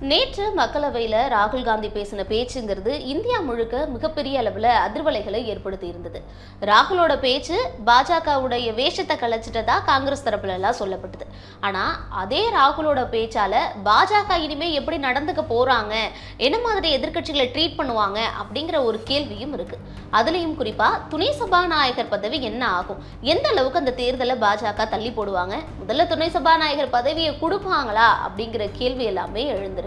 நேற்று மக்களவையில் ராகுல் காந்தி பேசின பேச்சுங்கிறது இந்தியா முழுக்க மிகப்பெரிய அளவில் அதிர்வலைகளை ஏற்படுத்தி இருந்தது ராகுலோட பேச்சு பாஜகவுடைய வேஷத்தை கலைச்சிட்டதா காங்கிரஸ் தரப்புலலாம் சொல்லப்பட்டது. ஆனால் அதே ராகுலோட பேச்சால் பாஜக இனிமேல் எப்படி நடந்துக்க போகிறாங்க என்ன மாதிரி எதிர்க்கட்சிகளை ட்ரீட் பண்ணுவாங்க அப்படிங்கிற ஒரு கேள்வியும் இருக்குது அதுலேயும் குறிப்பாக துணை சபாநாயகர் பதவி என்ன ஆகும்? எந்த அளவுக்கு அந்த தேர்தலை பாஜக தள்ளி போடுவாங்க? முதல்ல துணை சபாநாயகர் பதவியை கொடுப்பாங்களா அப்படிங்கிற கேள்வி எல்லாமே எழுந்திருக்கு.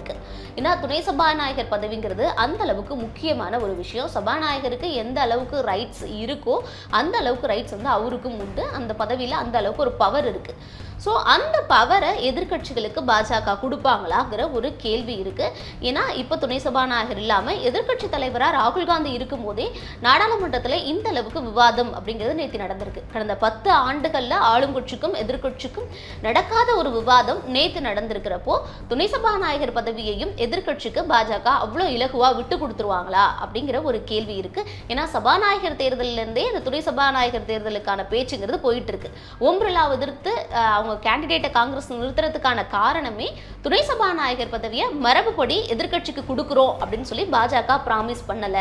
ஏன்னா துணை சபாநாயகர் பதவிங்கிறது அந்த அளவுக்கு முக்கியமான ஒரு விஷயம். சபாநாயகருக்கு எந்த அளவுக்கு ரைட்ஸ் இருக்கோ அந்த அளவுக்கு ரைட்ஸ் வந்து அவருக்கும் உண்டு. அந்த பதவியில் அந்த அளவுக்கு ஒரு பவர் இருக்கு. ஸோ அந்த பவரை எதிர்க்கட்சிகளுக்கு பாஜக கொடுப்பாங்களாங்கிற ஒரு கேள்வி இருக்குது ஏன்னா இப்போ துணை சபாநாயகர் இல்லாமல் எதிர்க்கட்சி தலைவராக ராகுல் காந்தி இருக்கும் போதே நாடாளுமன்றத்தில் இந்த அளவுக்கு விவாதம் அப்படிங்கிறது நேற்று நடந்திருக்கு. கடந்த பத்து ஆண்டுகளில் ஆளுங்கட்சிக்கும் எதிர்க்கட்சிக்கும் நடக்காத ஒரு விவாதம் நேற்று நடந்திருக்கிறப்போ துணை சபாநாயகர் பதவியையும் எதிர்க்கட்சிக்கு பாஜக அவ்வளோ இலகுவாக விட்டு கொடுத்துருவாங்களா அப்படிங்கிற ஒரு கேள்வி இருக்கு. ஏன்னா சபாநாயகர் தேர்தலிலேருந்தே இந்த துணை சபாநாயகர் தேர்தலுக்கான பேச்சுங்கிறது போயிட்டு இருக்கு. ஓம் பிர்லாவை எதிர்த்து அவங்க அவங்க கேண்டிடேட்டை காங்கிரஸ் நிறுத்துறதுக்கான காரணமே துணை சபாநாயகர் பதவியை மரபுப்படி எதிர்கட்சிக்கு கொடுக்குறோம் அப்படின்னு சொல்லி பாஜக ப்ராமிஸ் பண்ணல.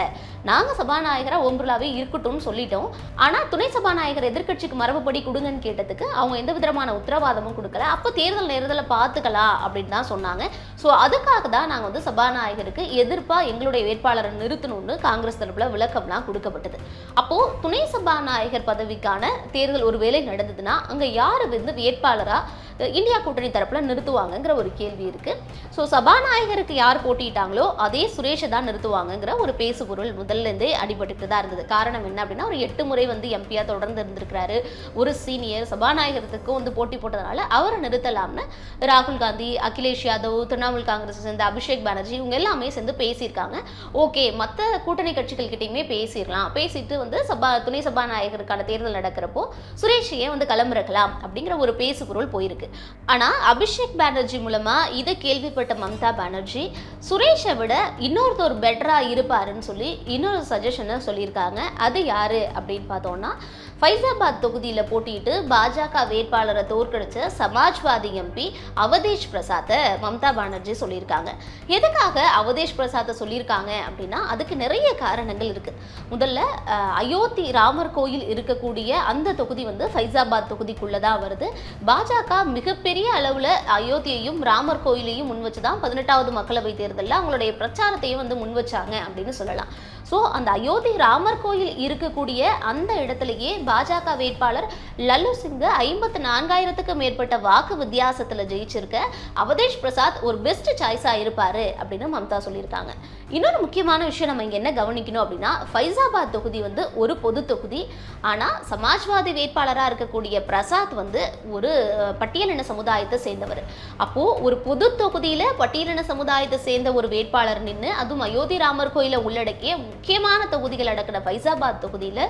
நாங்க சபாநாயகரா ஓம் பிர்லாவே இருக்கட்டும்னு சொல்லிட்டோம். ஆனா துணை சபாநாயகர் எதிர்க்கட்சிக்கு மரபுப்படி கொடுங்கன்னு கேட்டதுக்கு அவங்க எந்த விதமான உத்தரவாதமும் கொடுக்கல. அப்போ தேர்தல் நேரத்தில் பார்த்துக்கலாம் அப்படின்னு தான் சொன்னாங்க. ஸோ அதுக்காக தான் நாங்கள் வந்து சபாநாயகருக்கு எதிர்ப்பாக எங்களுடைய வேட்பாளரை நிறுத்தணும்னு காங்கிரஸ் தரப்பில் விளக்கம்லாம் கொடுக்கப்பட்டது. அப்போ துணை சபாநாயகர் பதவிக்கான தேர்தல் ஒருவேளை நடந்ததுன்னா அங்க யார் வந்து வேட்பாளர் களராக இந்தியா கூட்டணி தரப்புல நிறுத்துவாங்கங்கிற ஒரு கேள்வி இருக்கு. ஸோ சபாநாயகருக்கு யார் போட்டியிட்டாங்களோ அதே சுரேஷை தான் நிறுத்துவாங்கங்கிற ஒரு பேசுபொருள் முதல்ல இருந்தே அடிபட்டுட்டு தான் இருந்தது. காரணம் என்ன அப்படின்னா ஒரு எட்டு முறை வந்து எம்பியா தொடர்ந்து இருந்திருக்கிறாரு. ஒரு சீனியர் சபாநாயகரத்துக்கும் வந்து போட்டி போட்டதுனால அவரை நிறுத்தலாம்னு ராகுல் காந்தி அகிலேஷ் யாதவ் திரிணாமுல் காங்கிரஸ் சேர்ந்த அபிஷேக் பானர்ஜி இவங்க எல்லாமே சேர்ந்து பேசியிருக்காங்க. ஓகே மற்ற கூட்டணி கட்சிகள் கிட்டேயுமே பேசிடலாம். பேசிட்டு வந்து சபா துணை சபாநாயகருக்கான தேர்தல் நடக்கிறப்போ சுரேஷையே வந்து களமிறக்கலாம் அப்படிங்கிற ஒரு பேசுபொருள் போயிருக்கு. ஆனால் அபிஷேக் பானர்ஜி மூலமாக இதை கேள்விப்பட்ட மம்தா பானர்ஜி சுரேஷை விட இன்னொருத்தர் பெட்டரா இருப்பாருன்னு சொல்லி இன்னொரு சஜஷனை சொல்லியிருக்காங்க. அது யார் அப்படின்னு பார்த்தோம்னா ஃபைசாபாத் தொகுதியில் போட்டியிட்டு பாஜக வேட்பாளரை தோற்கடிச்ச சமாஜ்வாதி எம்பி அவதேஷ் பிரசாத்தை மம்தா பானர்ஜி சொல்லியிருக்காங்க. எதுக்காக அவதேஷ் பிரசாத்தை சொல்லியிருக்காங்க அப்படின்னா அதுக்கு நிறைய காரணங்கள் இருக்குது முதல்ல அயோத்தி ராமர் கோயில் இருக்கக்கூடிய அந்த தொகுதி வந்து ஃபைசாபாத் தொகுதிக்குள்ளே தான் வருது. பாஜக மிகப்பெரிய அளவில் அயோத்தியையும் ராமர் கோயிலையும் முன் வச்சு தான் பதினெட்டாவது மக்களவை தேர்தலில் அவங்களுடைய பிரச்சாரத்தையும் வந்து முன் வச்சாங்க அப்படின்னு சொல்லலாம். ஸோ அந்த அயோத்தி ராமர் கோயில் இருக்கக்கூடிய அந்த இடத்துலயே பாஜக வேட்பாளர் லல்லு சிங் ஐம்பத்து நான்காயிரத்துக்கு மேற்பட்ட வாக்கு வித்தியாசத்துல ஜெயிச்சிருக்க அவதேஷ் பிரசாத் ஒரு பெஸ்ட் சாய்ஸா இருப்பாரு அப்படின்னு மம்தா சொல்லியிருக்காங்க. இன்னொரு முக்கியமான விஷயம் நம்ம இங்க என்ன கவனிக்கணும் அப்படின்னா ஃபைசாபாத் தொகுதி வந்து ஒரு பொது தொகுதி. ஆனா சமாஜ்வாதி வேட்பாளராக இருக்கக்கூடிய பிரசாத் வந்து ஒரு பட்டியலின சமுதாயத்தை சேர்ந்தவர். அப்போ ஒரு பொது தொகுதியில பட்டியலின சமுதாயத்தை சேர்ந்த ஒரு வேட்பாளர் நின்று அதுவும் அயோத்தி ராமர் கோயிலை உள்ளடக்கிய முக்கியமான தொகுதிகள் அடக்கின ஃபைசாபாத் தொகுதியில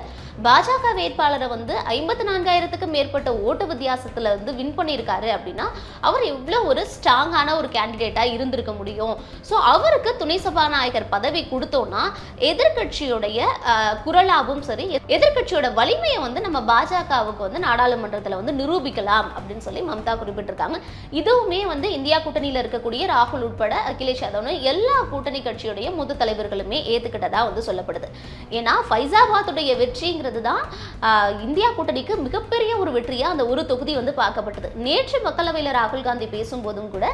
பாஜக வேட்பாளர் வந்து ஐம்பத்தி நான்காயிரத்துக்கு மேற்பட்ட ஓட்டு வித்தியாசத்துல வந்து வின் பண்ணியிருக்காரு அப்படின்னா அவர் எவ்வளோ ஒரு ஸ்ட்ராங்கான ஒரு கேண்டிடேட்டா இருந்திருக்க முடியும். ஸோ அவருக்கு துணை சபாநாயகர் பதவி கொடுத்தோம்னா எதிர்க்கட்சியுடைய குரலாகவும் சரி எதிர்க்கட்சியோட வலிமையை வந்து நம்ம பாஜகவுக்கு வந்து நாடாளுமன்றத்தில் வந்து நிரூபிக்கலாம் அப்படின்னு சொல்லி மம்தா குறிப்பிட்டிருக்காங்க. இதுவுமே வந்து இந்தியா கூட்டணியில் இருக்கக்கூடிய ராகுல் உட்பட அகிலேஷ் யாதவ்னு எல்லா கூட்டணி கட்சியுடைய முது தலைவர்களுமே ஏற்றுக்கிட்டதா வந்து சொல்லப்படுது. ஏன்னா ஃபைசாபாத்துடைய வெற்றிங்கிறது தான் இந்தியா கூட்டணிக்கு மிகப்பெரிய ஒரு வெற்றியாக அந்த ஒரு தொகுதி வந்து பார்க்கப்பட்டது. நேற்று மக்களவையில் ராகுல் காந்தி பேசும்போதும் கூட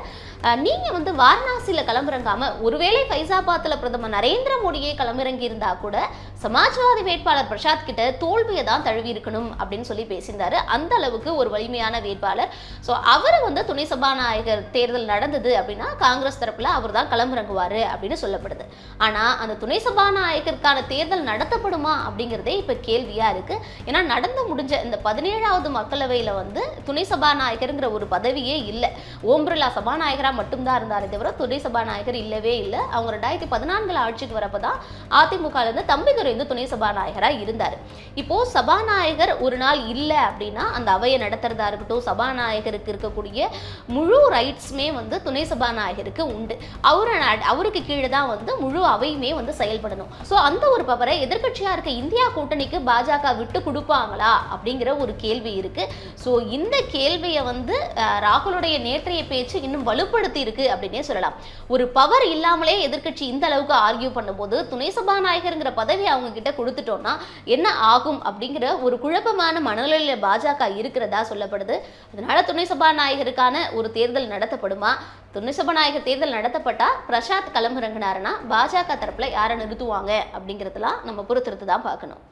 நீங்கள் நீங்க வந்து வாரணாசியில களமிறங்காம ஒருவேளை ஃபைசாபாத்தில் பிரதமர் நரேந்திர மோடியே களமிறங்கி இருந்தா கூட சமாஜ்வாதி வேட்பாளர் பிரசாத் கிட்ட தோல்வியை தான் தழுவி இருக்கணும் அப்படின்னு சொல்லி பேசியிருந்தாரு. அந்த அளவுக்கு ஒரு வலிமையான வேட்பாளர். ஸோ அவரை வந்து துணை சபாநாயகர் தேர்தல் நடந்தது அப்படின்னா காங்கிரஸ் தரப்புல அவர் தான் களமிறங்குவார் அப்படின்னு சொல்லப்படுது. ஆனால் அந்த துணை சபாநாயகருக்கான தேர்தல் நடத்தப்படுமா அப்படிங்கிறதே இப்போ கேள்வியாக இருக்கு. ஏன்னா நடந்து முடிஞ்ச இந்த பதினேழாவது மக்களவையில் வந்து துணை சபாநாயகருங்கிற ஒரு பதவியே இல்லை. ஓம் பிர்லா சபாநாயகராக மட்டும்தான் இருந்தாரே தவிர துணை சபாநாயகர் இல்லவே இல்லை. அவங்க ரெண்டாயிரத்தி பதினான்கில் ஆட்சிக்கு வரப்போ தான் இருந்து தம்பிதுரை வந்து துணை சபாநாயகராக இருந்தார். இப்போது சபாநாயகர் ஒரு நாள் இல்லை அப்படின்னா அந்த அவையை நடத்துறதா இருக்கட்டும் சபாநாயகருக்கு இருக்கக்கூடிய முழு ரைட்ஸுமே வந்து துணை சபாநாயகருக்கு உண்டு. அவரு அவருக்கு கீழே தான் வந்து முழு அவையுமே வந்து செயல்படணும். ஸோ அந்த ஒரு பவரை எதிர்கட்சியாக இருக்க இந்தியா கூட்டணிக்கு பாஜக விட்டு கொடுக்க கொடுப்பாங்களா அப்படிங்கிற ஒரு கேள்வி இருக்கு. ஸோ இந்த கேள்வியை வந்து ராகுலுடைய நேற்றைய பேச்சு இன்னும் வலுப்படுத்தி இருக்கு அப்படின்னே சொல்லலாம். ஒரு பவர் இல்லாமலே எதிர்க்கட்சி இந்த அளவுக்கு ஆர்கியூ பண்ணும்போது துணை சபாநாயகருங்கிற பதவி அவங்க கிட்ட கொடுத்துட்டோம்னா என்ன ஆகும் அப்படிங்கிற ஒரு குழப்பமான மனநிலையில பாஜக இருக்கிறதா சொல்லப்படுது. அதனால துணை சபாநாயகருக்கான ஒரு தேர்தல் நடத்தப்படுமா? துணை சபாநாயகர் தேர்தல் நடத்தப்பட்டா பிரசாத் களமிறங்கினாருன்னா பாஜக தரப்புல யாரை நிறுத்துவாங்க அப்படிங்கிறதுலாம் நம்ம பொறுத்திருந்து தான் பார்க்கணும்.